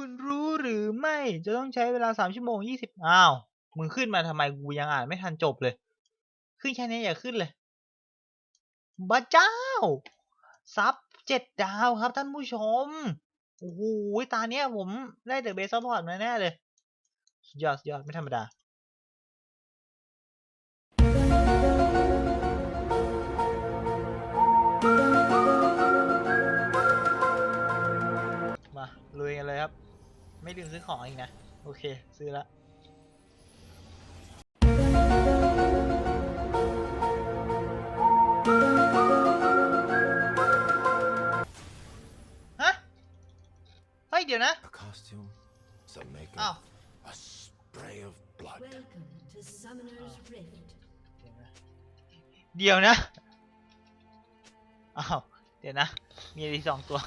คุณรู้หรือไม่ จะต้องใช้เวลาสามชั่วโมงยี่สิบอ้าว มึงขึ้นมาทำไมกูยังอ่านไม่ทันจบเลย ขึ้นแค่นี้อย่าขึ้นเลยบ้าเจ้า ซับเจ็ดดาวครับท่านผู้ชม โอ้โห ตาเนี้ยผมได้แต่เบสซัพพอร์ตมาแน่เลย ยอดยอดไม่ธรรมดา ไม่ลืมซื้อของอีกนะ โอเค ซื้อละฮะ เฮ้ย เดี๋ยวนะ A costume, some makeup, อ้าว a spray of blood. Welcome to Summoner's Rift. เดี๋ยวนะ อ้าว เดี๋ยวนะ มีเอดีสองตัว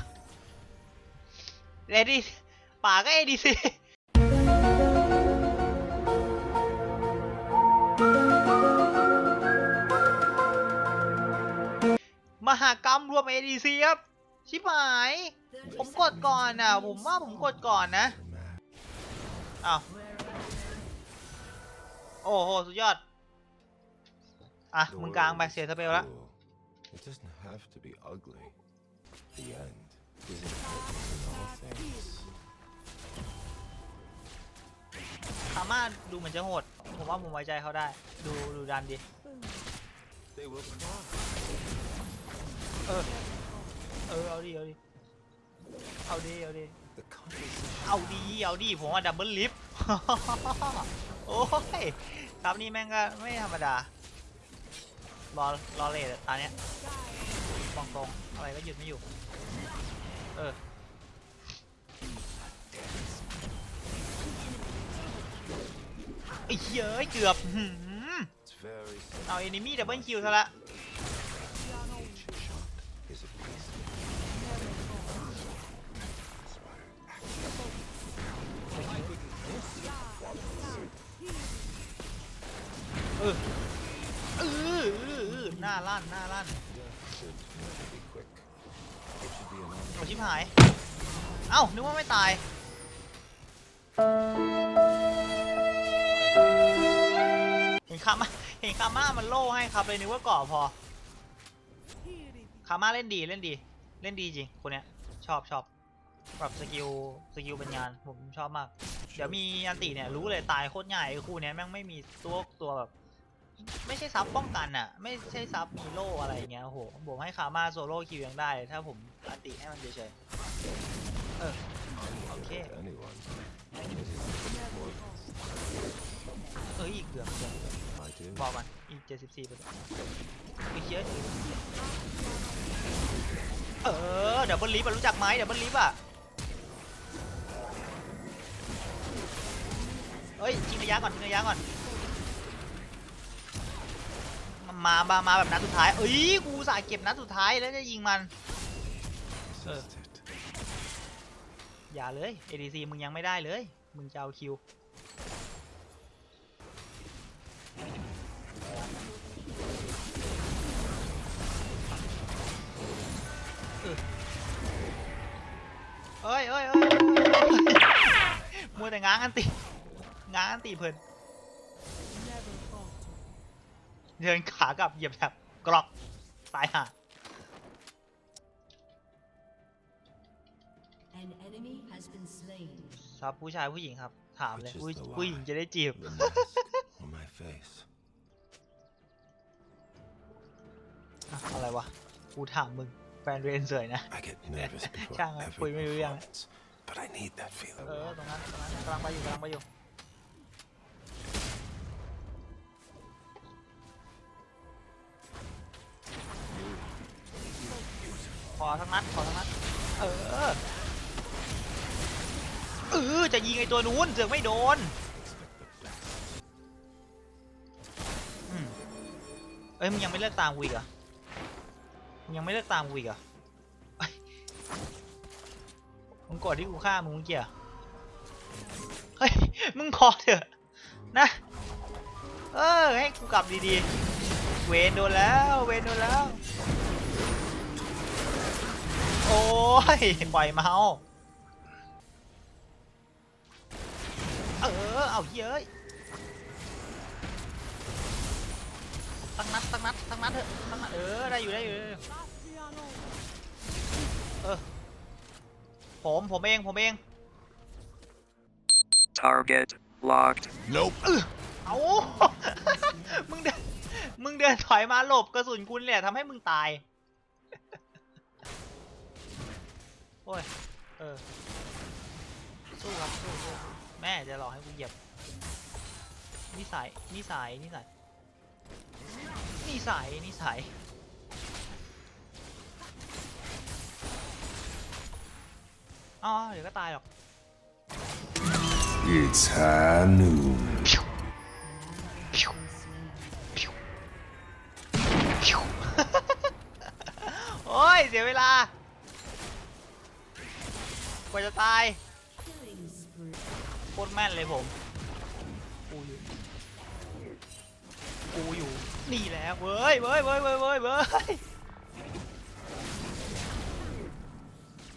เอดี ป่าก็เอดีซีมหากรรมรวม ADC ครับ ชิบหาย ผมกดก่อนอะ ผมว่าผมกดก่อนนะ อ้าว โอ้โห สุดยอด อะ มึงกลางไปเสียสเปลแล้ว It doesn't have to be ugly. The end is important in all things. ม่าดูเหมือนจะโหด ผมว่าผมไว้ใจเขาได้ ดูดูดันดี They will cry. เออ เออเอาดิเอาดิ เอาดิเอาดิ The country เอาดีเอาดีผมว่าดับเบิลลิฟ โอ้ยครับนี่แม่งก็ไม่ธรรมดา รอรอเลทอะตาเนี้ยตรงตรงอะไรก็หยุดไม่อยู่ เออ อ้เอ้ยเอ้ยเกือบหืมเอาเอนิมี่ดับเบิลคิวซะละเออเออเออหน้าลั่นหน้าลั่นโอ้ชิบหาย เอ้า นึกว่าไม่ตาย ห็นคาม่าเห็นคาม่ามันโล่ให้ครับเลยนึกว่าเกาะพอคาม่าเล่นดีเล่นดีเล่นดีจริงคนเนี้ยชอบชอบแบบสกิลสกิลเป็นงานผมชอบมาก เดี๋ยวมีอันติเนี่ยรู้เลยตายโคตรง่ายไอ้คู่เนี้ยแม่งไม่มีตัวตัวแบบไม่ใช่ซับป้องกันอะไม่ใช่ซับมีโล่อะไรเงี้ยโอ้โหผมให้คามาโซโล่คิวยังได้ ถ้าผมอันติให้มันเฉยๆเออโอเคเอ้ยเกือบเกือบ บอกมันอีก74เปอร์เซ็นต์อีกเยอเออเดับเบิลลิฟอะรู้จักไหมเดับเบิลลิฟอะเฮ้ยทิ้งระยะก่อนทิ้งระยะก่อนมามามาแบบนัดสุดท้าย เอ้ย กูสายเก็บนัดสุดท้ายแล้วจะยิงมันอย่าเลย ADC มึงยังไม่ได้เลย มึงจะเอาคิว อ้ยเอ้ยเอ้ยมัวแต่ง้างอันติง้างอันติเพลินเดินขากลับเหยียบแบบกรอกตายห่า An enemy has been slain. ครับผู้ชายผู้หญิงครับ ถามเลย Which is ผู้ the ผู้หญิง lie? จะได้จีบ The mask on my face. อะอะไรวะ กูถามมึง แฟนเรนเสยนะ I get nervous before Chang ơi, every Quỳ mới yêu em. performance, but I need that feeling. เออตรงนั้นตรงนั้นกำลังไปอยู่กำลังไปอยู่ขอทั้งนัดขอทั้งนัดเออเออจะยิงไอตัวนู้นเสือกไม่โดนอืมเอ้ยมึงยังไม่เลิกตามกูอีกเหรอมึง ยังไม่เลิกตามกูอีกเหรอมึงกดที่กูฆ่ามึงเมื่อกี้เหรอเฮ้ย มึงขอเถอะ นะ เออ ให้กูกลับดีๆ เวนโดนแล้ว เวนโดนแล้ว โอ้ย ปล่อยเมาส์เอาเย้ย ตั้งนัดตั้งนัดตั้งนัดเถอะตั้งนัดเออได้อยู่ได้อยู่ได้อยู่เออผมผมเองผมเอง Target locked. Nope. เอามึงเดินมึงเดินถอยมาหลบกระสุนคุณเนี่ยทำให้มึงตายโอ้ยเออสู้ครับสู้สู้แม่จะรอให้กูเหยียบนิสัยนิสัยนิสัย นิสัยนิสัยอ๋อเดี๋ยวก็ตายหรอก It's high noon. โอ้ย เสียเวลากว่าจะตาย Killing spree. โคตรแม่นเลยผม กูอยู่ กูอยู่ นี่แหละเว้ยเว้ยเว้ยเว้ยเว้ยเว้ย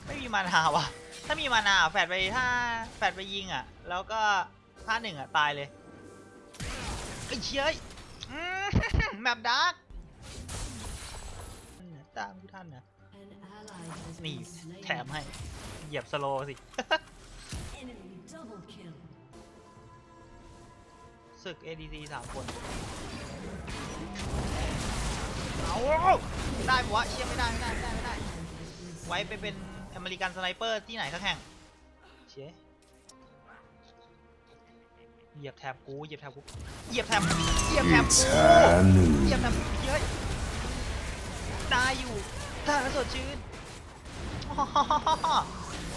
ไม่มีมานาวะถ้ามีมานาแฟดไปถ้าแฟดไปยิงอะ แล้วก็ท่าหนึ่งอะ ตายเลยไอ้เชี่ยยอืมแมปดาร์กตามกูท่านนะนี่แถมให้ เหยียบสโลสิ ศึก ADC สามคนเอาได้ปะวะเชี่ยไม่ได้ไม่ได้ไม่ได้ไม่ได้ ไว้ไปเป็นอเมริกันสไนเปอร์ที่ไหนก็แข่งเชี่ยเหยียบแถบกูเหยียบแถบกูเหยียบแถบเหยียบแถบ It's กู high เหยียบ noon. แถบเฮ้ยได้อยู่ถ้าสดชื่น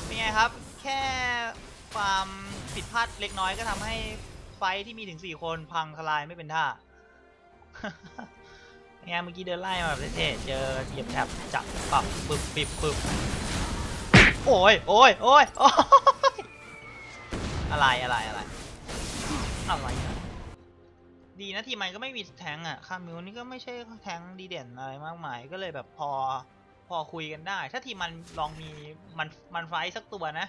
เป็นไงครับ แค่ความผิดพลาดเล็กน้อยก็ทำให้ ไฟที่มีถึง4คนพังทลายไม่เป็นท่าไงเมื่อกี้เดินไล่มาแบบเท่ๆเจอเหยียบแถบจับปับปึบปิบปึบโอ้ยโอ้ยโอ้ยโอ้ยอะไรอะไรอะไรอะไรดีนะทีมันก็ไม่มีแทงค์อะคามิวนี่ก็ไม่ใช่แทงดีเด่นอะไรมากมายก็เลยแบบพอพอคุยกันได้ ถ้าทีมันลองมีมันมันไฟสักตัวนะ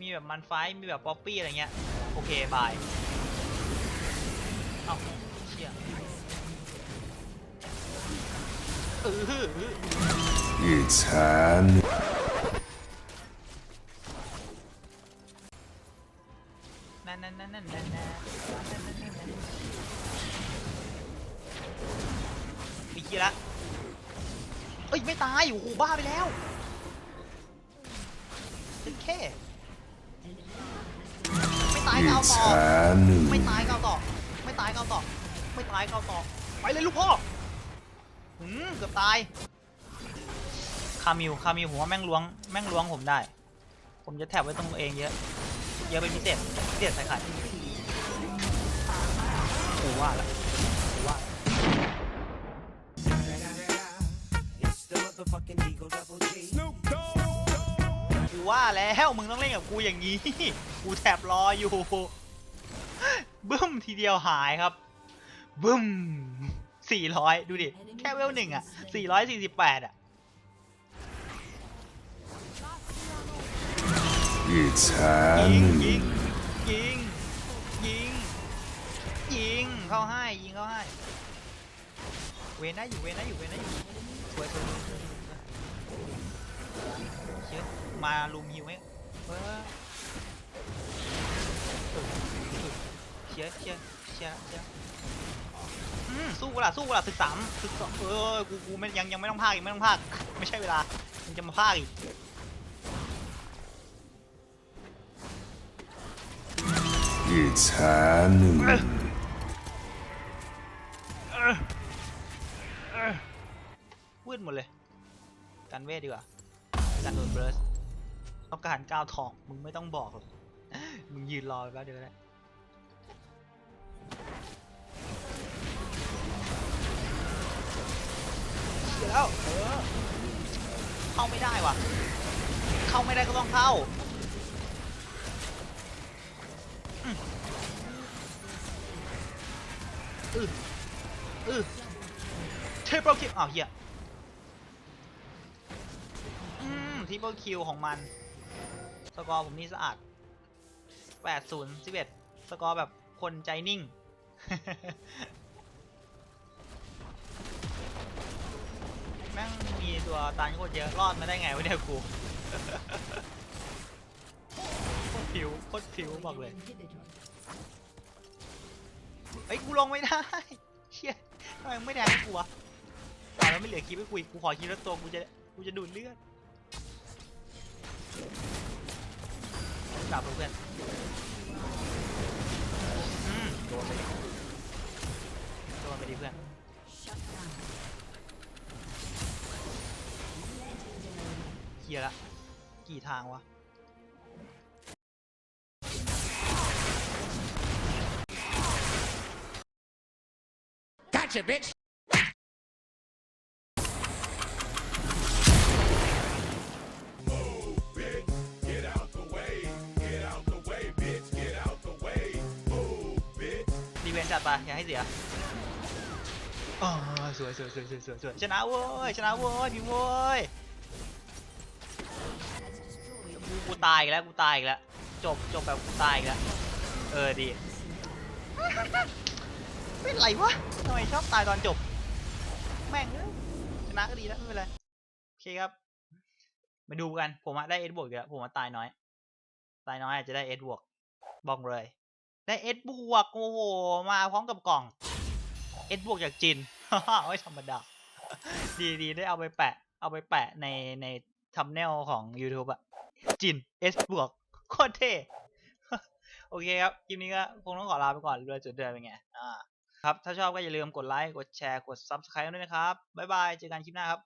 มีแบบมันไฟมีแบบป๊อปปี้อะไรเงี้ย โอเค บาย เอ้าเชี่ยเออ It's Han. ายก็เอา It's ต่อ high ไม่ noon. ตายก็เอาต่อไม่ตายก็เอาต่อไม่ตายก็เอาต่อไปเลยลูกพ่อหืมเกือบตายคามิวคามิวผมว่าแม่งล้วงแม่งล้วงผมได้ ผมจะแถบไว้ตรงตัวเองเยอะ เยอะเป็นพิเศษพิเศษใส่ไข่กูว่าละกูว่ากู ว่าแล้วมึงต้องเล่นกับกูอย่างนี้ กูแถบรออยู่ บึ้มทีเดียวหายครับ บึ้มสี่ร้อยดูดิ แค่เวลหนึ่งอะสี่ร้อยสี่สิบแปดอะ It's high ยิงยิง noon. ยิงยิงยิงเข้าให้ยิงเข้าให้เวนได้อยู่เวนได้อยู่เวนได้อยู่สวยสวยสวยสวย สวยเชี่ยมาลุมฮิวไหมเออเชี่ยเชี่ยเชี่ยเชี่ยอืมสู้กูล่ะสู้กูล่ะศึกสามศึกสองเออกูกูไม่ยังยังไม่ต้องพากอีกไม่ต้องพากไม่ใช่เวลามันจะมาพากอีก It's high noon. วืดหมดเลย กันเวทดีกว่า กันโดนเบรสต้องการก้าวทองมึงไม่ต้องบอกหรอกมึงยืนรอไปแป๊บเดียวก็ได้เชียแล้วเออเข้าไม่ได้ว่ะ เข้าไม่ได้ก็ต้องเข้าอืออือเทปเปิลคิวอ้าวเหี้ย ทริปเปิลคิวของมัน สกอร์ผมนี่สะอาด8 0 11 สกอร์แบบคนใจนิ่ง แม่งมีตัวตันโคตรเยอะ รอดมาได้ไงวะเนี่ยกูโคตรผิวโคตรผิวบอกเลยเฮ้ยกูลงไม่ได้เชี่ยทำไมไม่แทงกูวะตายแล้วไม่เหลือคลิปให้กูอีกกูขอคลิปแล้วตัวกูจะกูจะดูดเลือด กลับเพื่อนอืมโดนไปดิโดนไปดิเพื่อนเคลียร์ละกี่ทางวะ Gotcha, bitch. วนจัดไปอย่าให้เสียอ๋อสวยสวยสวยสวยสวยสวยชนะเว้ยชนะเว้ยพี่เว้ยกูกูตายอีกแล้วกูตายอีกแล้วจบจบแบบกูตายอีกแล้วเออดีเป็นไรวะทำไมชอบตายตอนจบ แม่งเอ้ยชนะก็ดีแล้วไม่เป็นไรโอเคครับมาดูกันผมอะได้เอสบวกอีกแล้วผมอะตายน้อย ตายน้อยอาจจะได้เอสบวกบอกเลย ได้เอสบวกโอ้โหมาพร้อมกับกล่องเอสบวกจากจินไม่ธรรมดาดีดีได้เอาไปแปะ เอาไปแปะในในทัมเนลของ YouTube อะจินเอสบวกโคตรเท่โอเคครับ คลิปนี้ก็คงต้องขอลาไปก่อนเรือจุดเดือนเป็นไงอ่าครับ ถ้าชอบก็อย่าลืมกดไลค์ กดแชร์ กด Subscribe ด้วยนะครับ บ๊ายบาย เจอกันคลิปหน้าครับ